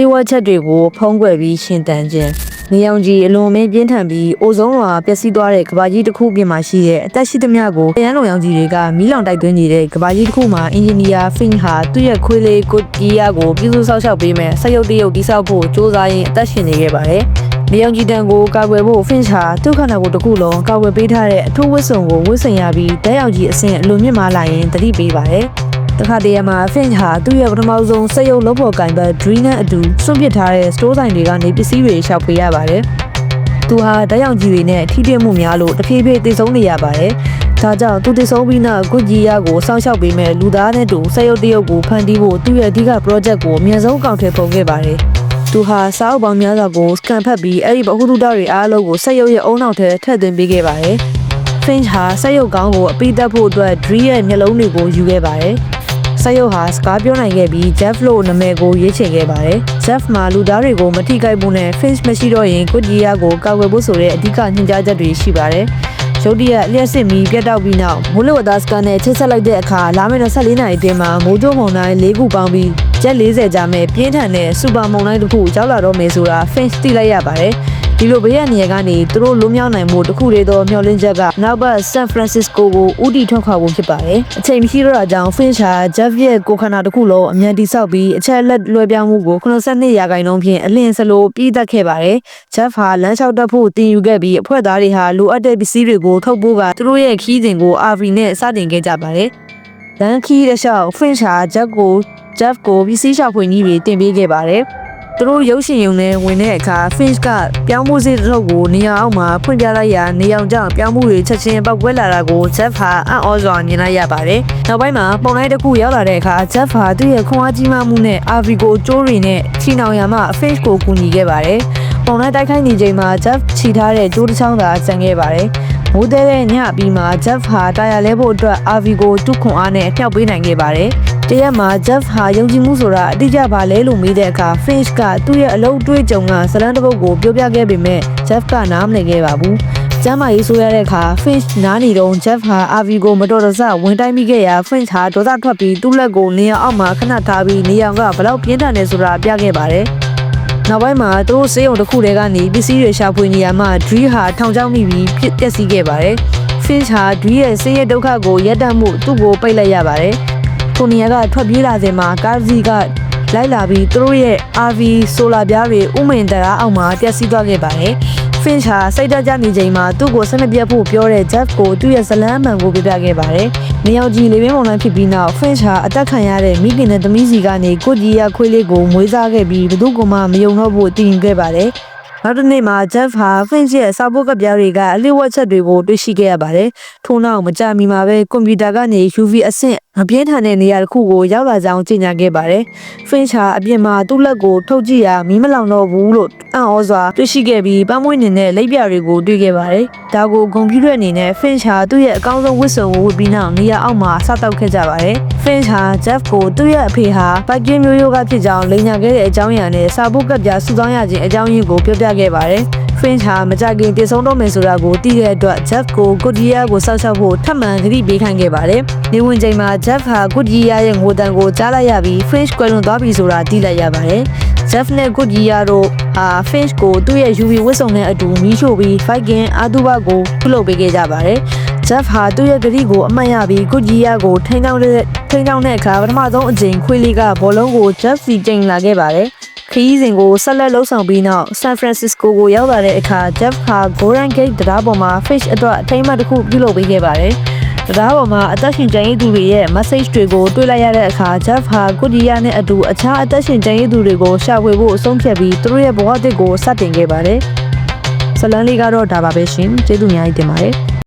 ဒီဝက်ချက်တွေကိုဖုံးကွယ်ပြီးရှင်တန်ခြင်းနေအောင်ကြီးအလွန်မင်းပြင်းထန်ပြီးအိုဇုံးလွာပျက်စီးသွားတဲ့ကဘာကြီးတစ်ခုပြင်မှာရှိတဲ့အသက်ရှိသမျှကိုရန်လုံရောင်ကြီးတွေကမီးလောင်တိုက်သွင်းနေတဲ့ကဘာကြီးတစ်ခုမှာအင်ဂျင်နီယာဖင်ဟာသူ့ရဲ့ခွေးလေးကိုကီယာကိုပြုစုဆောက်ရှောက်ပေးမယ်ဆက်ရုပ်တရုပ်တိဆောက်ဖို့စ조사ရင်းအသက်ရှင်နေခဲ့ပါတယ်။နေအောင်ကြီးတန်ကိုကာကွယ်ဖို့ဖင်ချာသူ့ခန္ဓာကိုယ်တစ်ခုလုံးကာကွယ်ပေးထားတဲ့အထူးဝတ်စုံကိုဝတ်ဆင်ရပြီးတက်ရောက်ကြီးအဆင့်အလွန်မြင့်မားလာရင်တတိပေးပါတယ်။ တခါတည်းမှာ Finch ဟာသူ့ရဲ့ပထမဆုံးစက်ရုပ်လုပ်ဖို့ကင်ဘတ် Dream နဲ့အတူစွန့်ပစ်ထားတဲ့ store ဆိုင်တွေကနေပစ္စည်းတွေရှောက်ပေးရပါတယ်။သူဟာဓာတ်ရောင်ကြီးတွေနဲ့ထိတွေ့မှုများလို့တဖြည်းဖြည်းသိဆုံးနေရပါတယ်။ဒါကြောင့်သူသိဆုံးပြီးနောက်ဂွဂျီယာကိုစောင့်ရှောက်ပေးမဲ့လူသားနဲ့တူစက်ရုပ်တရုပ်ကိုဖန်တီးဖို့သူ့ရဲ့အဓိက project ကိုအမြန်ဆုံးအကောင့်ထဲပုံခဲ့ပါတယ်။သူဟာစာအုပ်ပေါင်းများစွာကို scan ဖတ်ပြီးအဲ့ဒီဗဟုသုတတွေအားလုံးကိုစက်ရုပ်ရဲ့အုံနောက်ထဲထည့်သွင်းပေးခဲ့ပါတယ်။ Finch ဟာစက်ရုပ်ကောင်းကိုအပိသက်ဖို့အတွက် Dree ရဲ့မျက်လုံးတွေကိုယူခဲ့ပါတယ်။ စက်ရုပ်ဟာစကားပြောနိုင်ခဲ့ပြီး Jeff လို့နာမည်ကိုရွေးချယ်ခဲ့ပါတယ်။ Jeff မှာလူသားတွေကိုမထိခိုက်ဘူးနဲ့ Finch မရှိတော့ရင်ကိုဂျီယာကိုကာကွယ်ဖို့ဆိုတဲ့အဓိကညွှန်ကြားချက်တွေရှိပါတယ်။ရုတ်တရက်လျှက်စစ်မီပြတ်တောက်ပြီးနောက်မိုးလေဝသစကန်နဲ့ချိတ်ဆက်လိုက်တဲ့အခါလာမယ့်24နာရီအတွင်းမှာမိုးကြိုးမုန်တိုင်း၄ခုပေါင်းပြီးကျက်40ကြာမဲ့ပြင်းထန်တဲ့စူပါမုန်တိုင်းတစ်ခုရောက်လာတော့မယ်ဆိုတာ Finch သိလိုက်ရပါတယ်။ ဒီလိုဘေးရနေရကနေသူတို့လွတ်မြောက်နိုင်မှုတစ်ခုတည်းသောမျှော်လင့်ချက်ကနောက်ဘက်ဆန်ဖရန်စစ္စကိုကိုဥတီထွက်ခွာဖို့ဖြစ်ပါတယ်။အချိန်မရှိတော့တာကြောင့် Finch ဟာ Jeff ရဲ့ကိုခန္ဓာတစ်ခုလုံးအမြန်တိဆောက်ပြီးအချက်လက်လွှဲပြောင်းမှုကို82ရာခိုင်နှုန်းဖြင့်အလင်းစလိုပြီးသက်ခဲ့ပါတယ်။ Jeff ဟာလမ်းလျှောက်တက်ဖို့တင်ယူခဲ့ပြီးအဖွဲ့သားတွေဟာလိုအပ်တဲ့ပစ္စည်းတွေကိုထုတ်ပိုးကသူတို့ရဲ့ခီးစဉ်ကို RV နဲ့စတင်ခဲ့ကြပါတယ်။လမ်းခီးတစ်လျှောက် Finch ဟာ Jeff ကို Jeff ကိုပစ္စည်းရှာဖွေနည်းတွေတင်ပေးခဲ့ပါတယ်။ သူတို့ရုပ်ရှင်ရုံနဲ့ဝင်တဲ့အခါ Finch ကပြောင်းမှုစစ်တစ်ထုပ်ကိုနေရာအောက်မှာဖွင့်ပြလိုက်ရာနေအောင်ကြောင့်ပြောင်းမှုတွေချက်ချင်းပောက်ကွဲလာတာကို Jeff ဟာအံ့ဩစွာမြင်လိုက်ရပါတယ်။နောက်ပိုင်းမှာပုံလိုက်တစ်ခုရောက်လာတဲ့အခါ Jeff ဟာသူ့ရဲ့ခွန်အားကြီးမားမှုနဲ့ RV ကိုကျိုးတွေနဲ့ချီနှောင်ရမှ Finch ကိုကူညီခဲ့ပါတယ်။ပုံလိုက်တိုက်ခိုက်နေချိန်မှာ Jeff ခြိထားတဲ့ကျိုးတစ်ချောင်းသာကျန်ခဲ့ပါတယ်။မိုးတဲတဲ့ညပြီးမှာ Jeff ဟာတာယာလဲဖို့အတွက် RV ကိုတုခွန်အားနဲ့ဖျောက်ပေးနိုင်ခဲ့ပါတယ်။ တရက်မှာ Jeff ဟာယုံကြည်မှုဆိုတာအတိအကျပါလဲလို့မေးတဲ့အခါ Finch ကသူ့ရဲ့အလုပ်အတွေ့အကြုံကဇလန်းတစ်ပုဒ်ကိုပြောပြခဲ့ပေမဲ့ Jeff ကနားမလည်ခဲ့ပါဘူး။ကျမ်းမာရေးဆိုရတဲ့အခါ Finch နားနေတော့ Jeff ဟာ RV ကိုမတော်တဆဝင်တိုက်မိခဲ့ရာ Finch ဟာဒေါသထွက်ပြီးသူ့လက်ကိုနေရာအောက်မှာခဏထားပြီးနေရာကဘလောက်ပြင်းထန်နေဆိုတာပြခဲ့ပါတယ်။နောက်ပိုင်းမှာသူတို့စေးုံတစ်ခုတည်းကနေပစ္စည်းတွေရှာဖွေနေရမှာ Dree ဟာထောင်ချောက်မိပြီးပြစ်ပျက်စီးခဲ့ပါတယ်။ Finch ဟာ Dree ရဲ့စေးရဲဒုက္ခကိုရပ်တန့်မှုသူ့ကိုပိတ်လိုက်ရပါတယ်။ ကိုနီယာကထွက်ပြေးလာစဉ်မှာကားစီးကလိုက်လာပြီးသူတို့ရဲ့ RV ဆိုလာပြားတွေဥမင်တရားအောက်မှာပျက်စီးသွားခဲ့ပါတယ်။ Finch ဟာစိတ်ဓာတ်ကျနေချိန်မှာသူ့ကိုဆက်မပြတ်ဖို့ပြောတဲ့ Jeff ကိုသူ့ရဲ့ဇလန်းအမှန်ကိုပြပြခဲ့ပါတယ်။နေအောင်ကြီးလေပင်ပုံတိုင်းဖြစ်ပြီးနောက် Finch ဟာအသက်ခံရတဲ့မိခင်နဲ့သမီးစီကနေကိုကြီးရခွေးလေးကိုမွေးစားခဲ့ပြီးဘသူကမှမယုံတော့ဖို့တည်ယူခဲ့ပါတယ်။ နောက်တစ်နေ့မှာ Jeff ဟာ Finch ရဲ့စာပုတ်ကပြားတွေကအလျှို့ဝှက်ချက်တွေကိုတွေ့ရှိခဲ့ရပါတယ်။ထို့နောက်မကြာမီမှာပဲကွန်ပျူတာကနေ UV အဆင့်မပြင်းထန်တဲ့နေရာတစ်ခုကိုရောက်လာကြောင်းကြေညာခဲ့ပါတယ်။ Finch ဟာအပြင်မှာသူ့လက်ကိုထုတ်ကြည့်ရာမီးမလောင်တော့ဘူးလို့ အံ့ဩစွာတွေ့ရှိခဲ့ပြီးပန်းမွေးနေတဲ့လက်ပြတွေကိုတွေ့ခဲ့ပါတယ်။ဒါကိုဂုံပြူတဲ့အနေနဲ့ Finch ဟာသူ့ရဲ့အကောင်းဆုံးဝတ်စုံကိုဝတ်ပြီးနောက်နေရာအောက်မှာစတောက်ခဲ့ကြပါတယ်။ Finch ဟာ Jeff ကိုသူ့ရဲ့အဖေဟာဘိုက်ကင်းမျိုးရိုးကဖြစ်ကြောင်းလိန်ညာခဲ့တဲ့အကြောင်းအရာနဲ့စာပုတ်ကပြားစုဆောင်းရခြင်းအကြောင်းရင်းကိုပြောပြခဲ့ပါတယ်။ Finch ဟာမကြခင်တည်ဆုံးတော့မယ်ဆိုတာကိုသိတဲ့အတွက် Jeff ကို Goodyear ကိုစောက်ရှောက်ဖို့ထပ်မံသတိပေးခိုင်းခဲ့ပါတယ်။နေဝင်ချိန်မှာ Jeff ဟာ Goodyear ရဲ့ငိုတန်ကိုကြားလိုက်ရပြီး Finch ကွယ်လွန်သွားပြီဆိုတာသိလိုက်ရပါတယ်။ Jeff နဲ့ Goodyear တို့ဟာ Finch ကိုသူ့ရဲ့ UV ဝတ်စုံနဲ့အတူမီးရှို့ပြီး Viking အာသူဘကိုပြုလုပ်ပေးခဲ့ကြပါတယ်။ Jeff ဟာသူ့ရဲ့ဂတိကိုအမှတ်ရပြီး Goodyear ကိုထိန်းချောင်းတဲ့ထိန်းချောင်းတဲ့အခါပထမဆုံးအကြိမ်ခွေးလေးကဘောလုံးကို Jeff စီချိန်လာခဲ့ပါတယ်။ ခရီးစဉ်ကိုဆက်လက်လှုပ်ဆောင်ပြီးနောက် San Francisco ကိုရောက်လာတဲ့အခါ Jeff ဟာ Golden Gate တရားပေါ်မှာ Fish အတွက်အထိမ်းအမှတ်တစ်ခုပြုလုပ်ပေးခဲ့ပါတယ်။တရားပေါ်မှာအသက်ရှင်ကျန်ရည်သူတွေရဲ့ message တွေကိုတွေ့လိုက်ရတဲ့အခါ Jeff ဟာ Goodyear နဲ့အတူအခြားအသက်ရှင်ကျန်ရည်သူတွေကိုရှာဖွေဖို့အဆုံးဖြတ်ပြီးသူတို့ရဲ့ဘဝအသစ်ကိုစတင်ခဲ့ပါတယ်။ဇလန်လေးကတော့ဒါပါပဲရှင်ကျေးဇူးအများကြီးတင်ပါတယ်။